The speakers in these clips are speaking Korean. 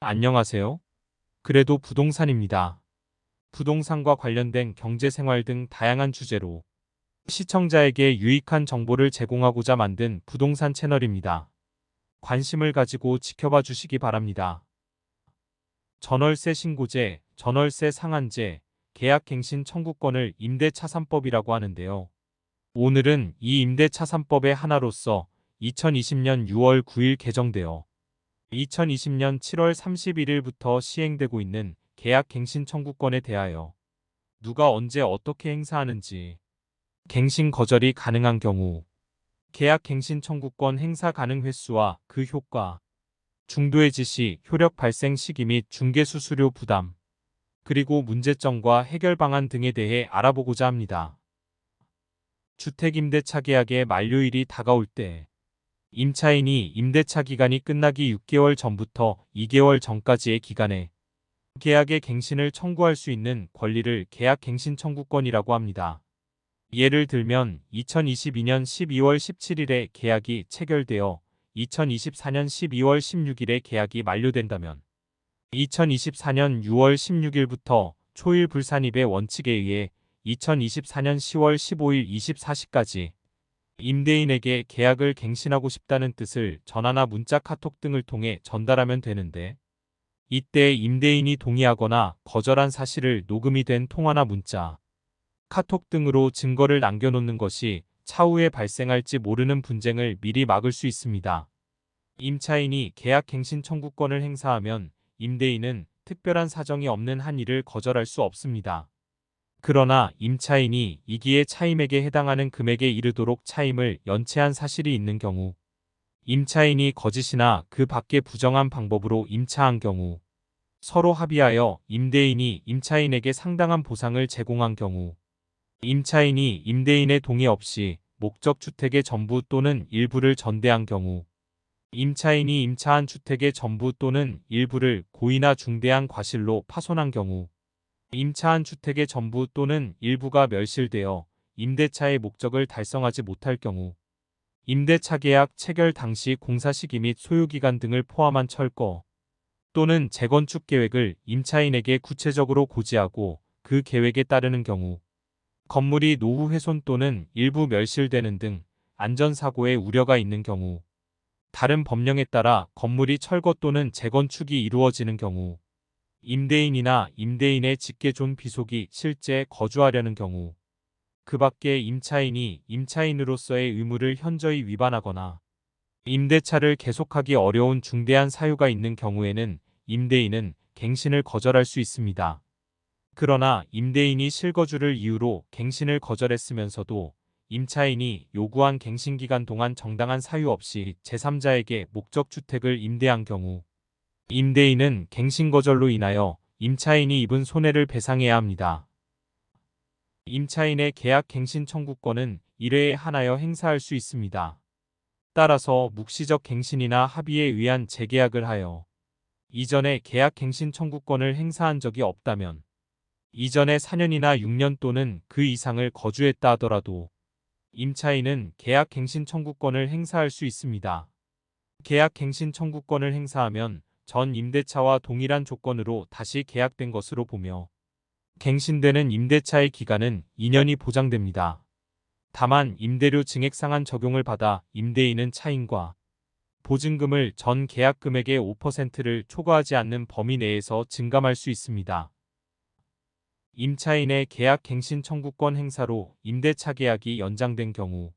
안녕하세요. 그래도 부동산입니다. 부동산과 관련된 경제 생활 등 다양한 주제로 시청자에게 유익한 정보를 제공하고자 만든 부동산 채널입니다. 관심을 가지고 지켜봐 주시기 바랍니다. 전월세 신고제, 전월세 상한제, 계약갱신 청구권을 임대차산법이라고 하는데요. 오늘은 이 임대차산법의 하나로서 2020년 6월 9일 개정되어 2020년 7월 31일부터 시행되고 있는 계약 갱신 청구권에 대하여 누가 언제 어떻게 행사하는지 갱신 거절이 가능한 경우 계약 갱신 청구권 행사 가능 횟수와 그 효과 중도의 지시, 효력 발생 시기 및 중개 수수료 부담 그리고 문제점과 해결 방안 등에 대해 알아보고자 합니다. 주택임대차 계약의 만료일이 다가올 때 임차인이 임대차 기간이 끝나기 6개월 전부터 2개월 전까지의 기간에 계약의 갱신을 청구할 수 있는 권리를 계약 갱신 청구권이라고 합니다. 예를 들면 2022년 12월 17일에 계약이 체결되어 2024년 12월 16일에 계약이 만료된다면 2024년 6월 16일부터 초일 불산입의 원칙에 의해 2024년 10월 15일 24시까지 임대인에게 계약을 갱신하고 싶다는 뜻을 전화나 문자 카톡 등을 통해 전달하면 되는데 이때 임대인이 동의하거나 거절한 사실을 녹음이 된 통화나 문자, 카톡 등으로 증거를 남겨놓는 것이 차후에 발생할지 모르는 분쟁을 미리 막을 수 있습니다. 임차인이 계약 갱신 청구권을 행사하면 임대인은 특별한 사정이 없는 한 일을 거절할 수 없습니다. 그러나 임차인이 이기의 차임액에 해당하는 금액에 이르도록 차임을 연체한 사실이 있는 경우 임차인이 거짓이나 그 밖의 부정한 방법으로 임차한 경우 서로 합의하여 임대인이 임차인에게 상당한 보상을 제공한 경우 임차인이 임대인의 동의 없이 목적 주택의 전부 또는 일부를 전대한 경우 임차인이 임차한 주택의 전부 또는 일부를 고의나 중대한 과실로 파손한 경우 임차한 주택의 전부 또는 일부가 멸실되어 임대차의 목적을 달성하지 못할 경우 임대차 계약 체결 당시 공사 시기 및 소요기간 등을 포함한 철거 또는 재건축 계획을 임차인에게 구체적으로 고지하고 그 계획에 따르는 경우 건물이 노후 훼손 또는 일부 멸실되는 등 안전사고의 우려가 있는 경우 다른 법령에 따라 건물이 철거 또는 재건축이 이루어지는 경우 임대인이나 임대인의 직계존 비속이 실제 거주하려는 경우 그 밖에 임차인이 임차인으로서의 의무를 현저히 위반하거나 임대차를 계속하기 어려운 중대한 사유가 있는 경우에는 임대인은 갱신을 거절할 수 있습니다. 그러나 임대인이 실거주를 이유로 갱신을 거절했으면서도 임차인이 요구한 갱신 기간 동안 정당한 사유 없이 제3자에게 목적주택을 임대한 경우 임대인은 갱신 거절로 인하여 임차인이 입은 손해를 배상해야 합니다. 임차인의 계약 갱신 청구권은 1회에 하나여 행사할 수 있습니다. 따라서 묵시적 갱신이나 합의에 의한 재계약을 하여 이전에 계약 갱신 청구권을 행사한 적이 없다면 이전에 4년이나 6년 또는 그 이상을 거주했다 하더라도 임차인은 계약 갱신 청구권을 행사할 수 있습니다. 계약 갱신 청구권을 행사하면 전 임대차와 동일한 조건으로 다시 계약된 것으로 보며 갱신되는 임대차의 기간은 2년이 보장됩니다. 다만 임대료 증액 상한 적용을 받아 임대인은 차임과 보증금을 전 계약 금액의 5%를 초과하지 않는 범위 내에서 증감할 수 있습니다. 임차인의 계약 갱신 청구권 행사로 임대차 계약이 연장된 경우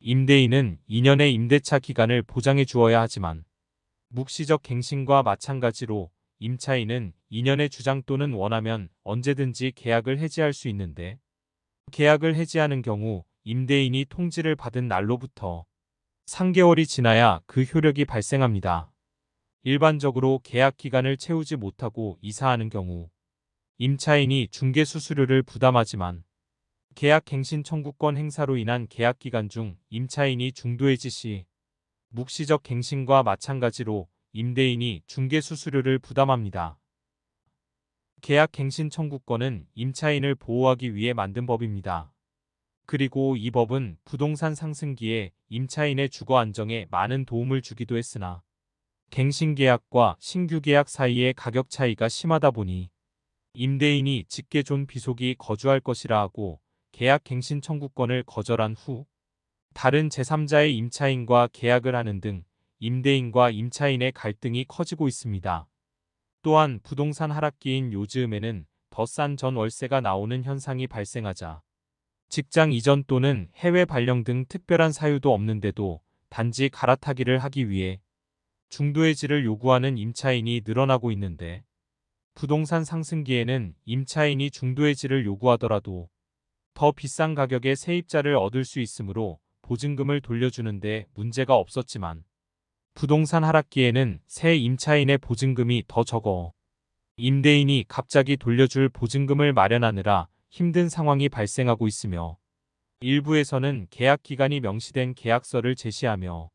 임대인은 2년의 임대차 기간을 보장해 주어야 하지만 묵시적 갱신과 마찬가지로 임차인은 2년의 주장 또는 원하면 언제든지 계약을 해지할 수 있는데 계약을 해지하는 경우 임대인이 통지를 받은 날로부터 3개월이 지나야 그 효력이 발생합니다. 일반적으로 계약 기간을 채우지 못하고 이사하는 경우 임차인이 중개 수수료를 부담하지만 계약 갱신 청구권 행사로 인한 계약 기간 중 임차인이 중도해지 시 묵시적 갱신과 마찬가지로 임대인이 중개 수수료를 부담합니다. 계약 갱신 청구권은 임차인을 보호하기 위해 만든 법입니다. 그리고 이 법은 부동산 상승기에 임차인의 주거 안정에 많은 도움을 주기도 했으나 갱신 계약과 신규 계약 사이의 가격 차이가 심하다 보니 임대인이 직계 존 비속이 거주할 것이라 하고 계약 갱신 청구권을 거절한 후 다른 제3자의 임차인과 계약을 하는 등 임대인과 임차인의 갈등이 커지고 있습니다. 또한 부동산 하락기인 요즘에는 더 싼 전 월세가 나오는 현상이 발생하자 직장 이전 또는 해외 발령 등 특별한 사유도 없는데도 단지 갈아타기를 하기 위해 중도의 질을 요구하는 임차인이 늘어나고 있는데 부동산 상승기에는 임차인이 중도의 질을 요구하더라도 더 비싼 가격에 세입자를 얻을 수 있으므로 보증금을 돌려주는데 문제가 없었지만 부동산 하락기에는 새 임차인의 보증금이 더 적어 임대인이 갑자기 돌려줄 보증금을 마련하느라 힘든 상황이 발생하고 있으며 일부에서는 계약 기간이 명시된 계약서를 제시하며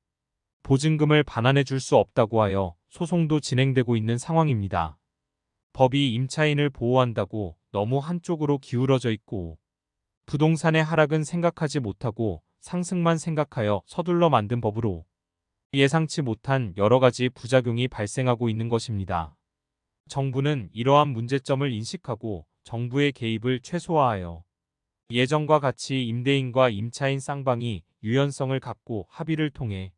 보증금을 반환해 줄 수 없다고 하여 소송도 진행되고 있는 상황입니다. 법이 임차인을 보호한다고 너무 한쪽으로 기울어져 있고 부동산의 하락은 생각하지 못하고 상승만 생각하여 서둘러 만든 법으로 예상치 못한 여러 가지 부작용이 발생하고 있는 것입니다. 정부는 이러한 문제점을 인식하고 정부의 개입을 최소화하여 예전과 같이 임대인과 임차인 쌍방이 유연성을 갖고 합의를 통해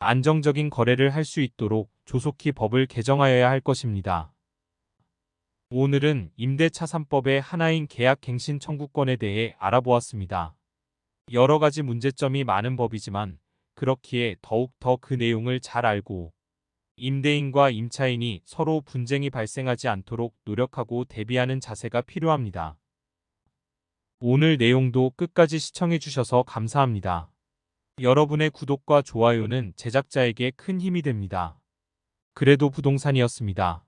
안정적인 거래를 할 수 있도록 조속히 법을 개정하여야 할 것입니다. 오늘은 임대차 3법의 하나인 계약 갱신 청구권에 대해 알아보았습니다. 여러 가지 문제점이 많은 법이지만 그렇기에 더욱 더 그 내용을 잘 알고 임대인과 임차인이 서로 분쟁이 발생하지 않도록 노력하고 대비하는 자세가 필요합니다. 오늘 내용도 끝까지 시청해 주셔서 감사합니다. 여러분의 구독과 좋아요는 제작자에게 큰 힘이 됩니다. 그래도 부동산이었습니다.